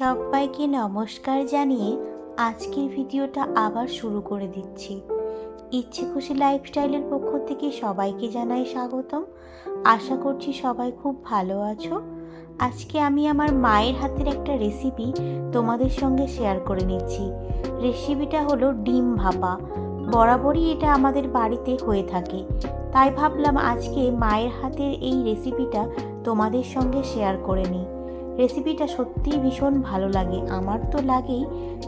সবাইকে নমস্কার জানিয়ে আজকের ভিডিওটা আবার শুরু করে দিচ্ছি। ইচ্ছে খুশি লাইফস্টাইলের পক্ষ থেকে সবাইকে জানাই স্বাগতম। আশা করছি সবাই খুব ভালো আছো। আজকে আমি আমার মায়ের হাতের একটা রেসিপি তোমাদের সঙ্গে শেয়ার করে নিচ্ছি। রেসিপিটা হলো ডিম ভাপা। বরাবরই এটা আমাদের বাড়িতে হয়ে থাকে। তাই ভাবলাম আজকে মায়ের হাতের এই রেসিপিটা তোমাদের সঙ্গে শেয়ার করে নিই। রেসিপিটা সত্যিই ভীষণ ভালো লাগে। আমার তো লাগেই,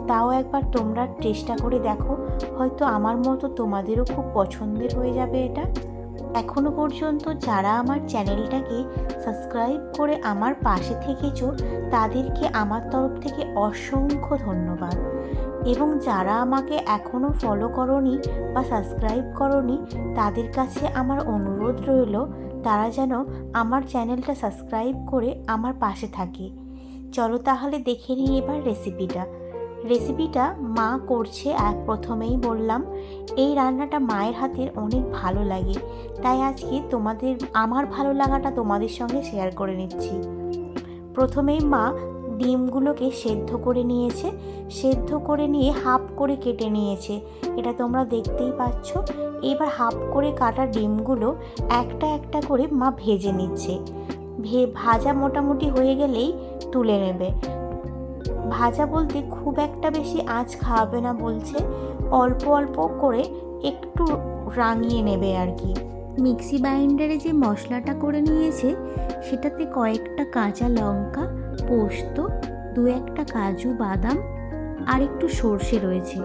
তাও একবার তোমরা চেষ্টা করে দেখো। হয়তো আমার মতো তোমাদেরও খুব পছন্দের হয়ে যাবে এটা। এখনও পর্যন্ত যারা আমার চ্যানেলটাকে সাবস্ক্রাইব করে আমার পাশে থেকেছো, তাদেরকে আমার তরফ থেকে অসংখ্য ধন্যবাদ। এবং যারা আমাকে এখনও ফলো করনি বা সাবস্ক্রাইব করনি, তাদের কাছে আমার অনুরোধ রইল, তারা যেন আমার চ্যানেলটা সাবস্ক্রাইব করে আমার পাশে থাকে। চলো তাহলে দেখে নিই এবার রেসিপিটা রেসিপিটা মা করছে এক প্রথমেই বললাম, এই রান্নাটা মায়ের হাতের অনেক ভালো লাগে, তাই আজকে তোমাদের, আমার ভালো লাগাটা তোমাদের সঙ্গে শেয়ার করে নিচ্ছি। প্রথমেই মা ডিমগুলোকে সেদ্ধ করে নিয়েছে, সেদ্ধ করে নিয়ে হাফ করে কেটে নিয়েছে। এটা তোমরা দেখতেই পাচ্ছ। এবার হাফ করে কাটা ডিমগুলো একটা একটা করে মা ভেজে নিচ্ছে। ভে, ভাজা মোটামুটি হয়ে গেলেই তুলে নেবে। ভাজা বলতে খুব একটা বেশি আঁচ খাওয়াবে না বলছে। অল্প অল্প করে একটু রাঙিয়ে নেবে আর কি। মিক্সি বাইন্ডারে যে মশলাটা করে নিয়েছে, সেটাতে কয়েকটা কাঁচা লঙ্কা পোস্ত, দু একটা কাজু, বাদাম আর একটু সর্ষে রয়েছে।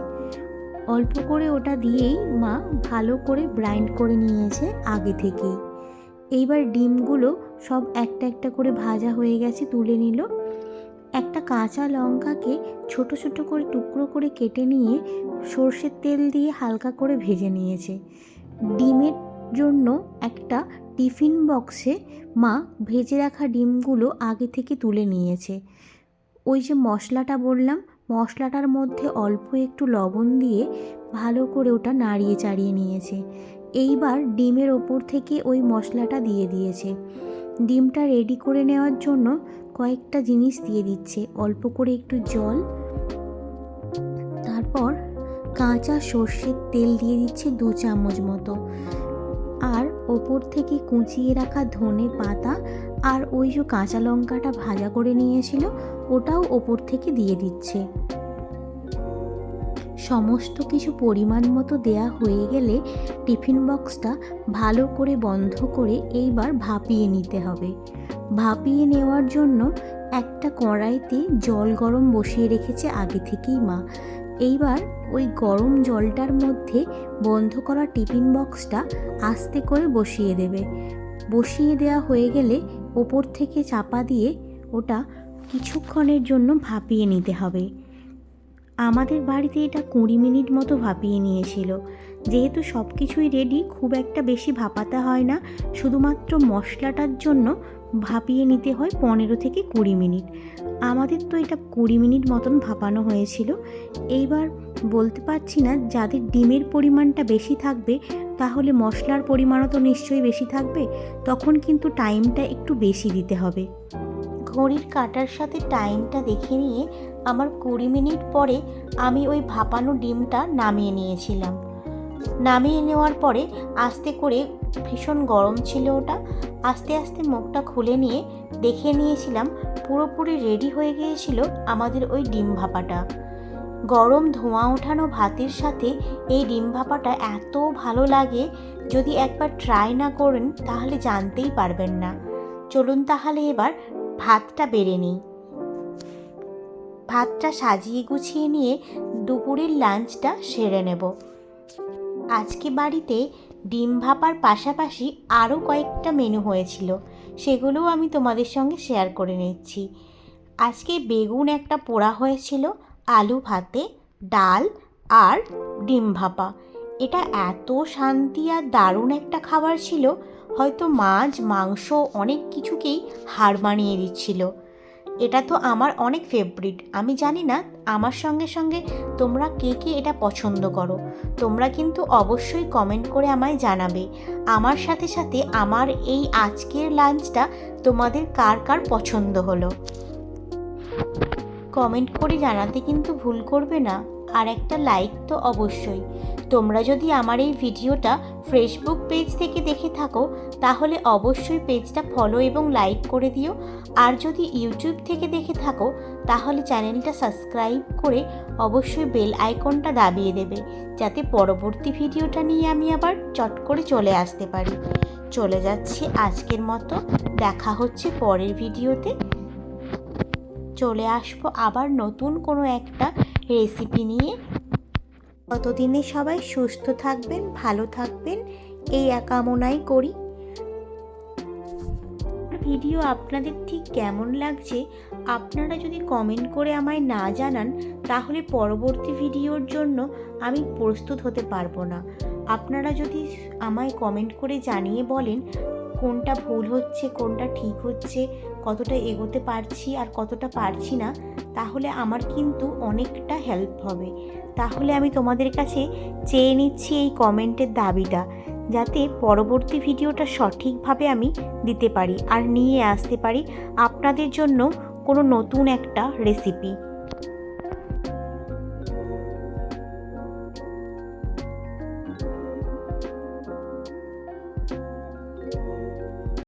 অল্প করে ওটা দিয়েই মা ভালো করে ব্রাইন্ড করে নিয়েছে আগে থেকেই। এইবার ডিমগুলো সব একটা একটা করে ভাজা হয়ে গেছে, তুলে নিল। একটা কাঁচা লঙ্কাকে ছোট ছোট করে টুকরো করে কেটে নিয়ে সর্ষের তেল দিয়ে হালকা করে ভেজে নিয়েছে। ডিমের জন্য একটা টিফিন বক্সে মা ভেজে রাখা ডিমগুলো আগে থেকে তুলে নিয়েছে। ওই যে মশলাটা বললাম, মশলাটার মধ্যে অল্প একটু লবণ দিয়ে ভালো করে ওটা নাড়িয়ে চাড়িয়ে নিয়েছে। এইবার ডিমের ওপর থেকে ওই মশলাটা দিয়ে দিয়েছে। ডিমটা রেডি করে নেওয়ার জন্য কয়েকটা জিনিস দিয়ে দিচ্ছে। অল্প করে একটু জল, তারপর কাঁচা সর্ষের তেল দিয়ে দিচ্ছে দু চামচ মতো। আর ওপর থেকে কুচিয়ে রাখা ধনে পাতা আর ওই যে কাঁচা লঙ্কাটা ভাজা করে নিয়েছিল, ওটাও ওপর থেকে দিয়ে দিচ্ছে। সমস্ত কিছু পরিমাণ মতো দেয়া হয়ে গেলে টিফিন বক্সটা ভালো করে বন্ধ করে এইবার ভাপিয়ে নিতে হবে। ভাপিয়ে নেওয়ার জন্য একটা কড়াইতে জল গরম বসিয়ে রেখেছে আগে থেকেই মা। এইবার ওই গরম জলটার মধ্যে বন্ধ করা টিফিন বক্সটা আস্তে করে বসিয়ে দেবে। বসিয়ে দেওয়া হয়ে গেলে ওপর থেকে চাপা দিয়ে ওটা কিছুক্ষণের জন্য ভাপিয়ে নিতে হবে। আমাদের বাড়িতে এটা কুড়ি মিনিট মতো ভাপিয়ে নিয়েছিল। যেহেতু সব কিছুই রেডি খুব একটা বেশি ভাপাতে হয় না, শুধুমাত্র মশলাটার জন্য ভাপিয়ে নিতে হয় পনেরো থেকে কুড়ি মিনিট। আমাদের তো এটা কুড়ি মিনিট মতন ভাপানো হয়েছিল। এইবার বলতে পারছি না, যাদের ডিমের পরিমাণটা বেশি থাকবে, তাহলে মশলার পরিমাণও তো নিশ্চয়ই বেশি থাকবে, তখন কিন্তু টাইমটা একটু বেশি দিতে হবে। ঘড়ির কাটার সাথে টাইমটা দেখে নিয়ে আমার কুড়ি মিনিট পরে আমি ওই ভাপানো ডিমটা নামিয়ে নিয়েছিলাম। নামিয়ে নেওয়ার পরে আস্তে করে ভীষণ গরম ছিল ওটা। আস্তে আস্তে মুখটা খুলে নিয়ে দেখে নিয়েছিলাম পুরোপুরি রেডি হয়ে গিয়েছিল আমাদের ওই ডিম ভাপাটা। গরম ধোঁয়া ওঠানো ভাতের সাথে এই ডিম ভাপাটা এত ভালো লাগে, যদি একবার ট্রাই না করেন তাহলে জানতেই পারবেন না। চলুন তাহলে এবার ভাতটা বেড়ে নিই। ভাতটা সাজিয়ে গুছিয়ে নিয়ে দুপুরের লাঞ্চটা সেরে নেব। আজকে বাড়িতে ডিম ভাপার পাশাপাশি আরও কয়েকটা মেনু হয়েছিল, সেগুলোও আমি তোমাদের সঙ্গে শেয়ার করে নিচ্ছি। আজকে বেগুন একটা পোড়া হয়েছিল, আলু ভাতে, ডাল আর ডিম ভাপা। এটা এত শান্তি আর দারুণ একটা খাবার ছিল, হয়তো মাছ, মাংস অনেক কিছুকেই হার মানিয়ে দিচ্ছিল। এটা তো আমার অনেক ফেভারিট আমি জানি না, আমার সঙ্গে সঙ্গে তোমরা কে কে এটা পছন্দ করো। তোমরা কিন্তু অবশ্যই কমেন্ট করে আমায় জানাবে। আমার সাথে সাথে আমার এই আজকের লাঞ্চটা তোমাদের কার কার পছন্দ হলো? কমেন্ট করে জানাতে কিন্তু ভুল করবে না। আর একটা লাইক তো অবশ্যই। তোমরা যদি আমার এই ভিডিওটা ফেসবুক পেজ থেকে দেখে থাকো, তাহলে অবশ্যই পেজটা ফলো এবং লাইক করে দিও। আর যদি ইউটিউব থেকে দেখে থাকো, তাহলে চ্যানেলটা সাবস্ক্রাইব করে অবশ্যই বেল আইকনটা দাবিয়ে দেবে। যাতে পরবর্তী ভিডিওটা নিয়ে আমি আবার চট করে চলে আসতে পারি। চলে যাচ্ছি আজকের মতো। দেখা হচ্ছে পরের ভিডিওতে। চলে আসব আবার নতুন কোনো একটা রেসিপি নিয়ে। ততদিনে সবাই সুস্থ থাকবেন, ভালো থাকবেন, এই কামনাই করি। ভিডিও আপনাদের ঠিক কেমন লাগছে, আপনারা যদি কমেন্ট করে আমায় না জানান, তাহলে পরবর্তী ভিডিওর জন্য আমি প্রস্তুত হতে পারব না। আপনারা যদি আমায় কমেন্ট করে জানিয়ে বলেন কোনটা ভুল হচ্ছে, কোনটা ঠিক হচ্ছে, কতটা এগোতে পারছি আর কতটা পারছি না, তাহলে আমার কিন্তু অনেকটা হেল্প হবে। তাহলে আমি তোমাদের কাছে চেয়ে নিচ্ছি এই কমেন্টের দাবিটা, যাতে পরবর্তী ভিডিওটা সঠিকভাবে আমি দিতে পারি আর নিয়ে আসতে পারি আপনাদের জন্য কোনো নতুন একটা রেসিপি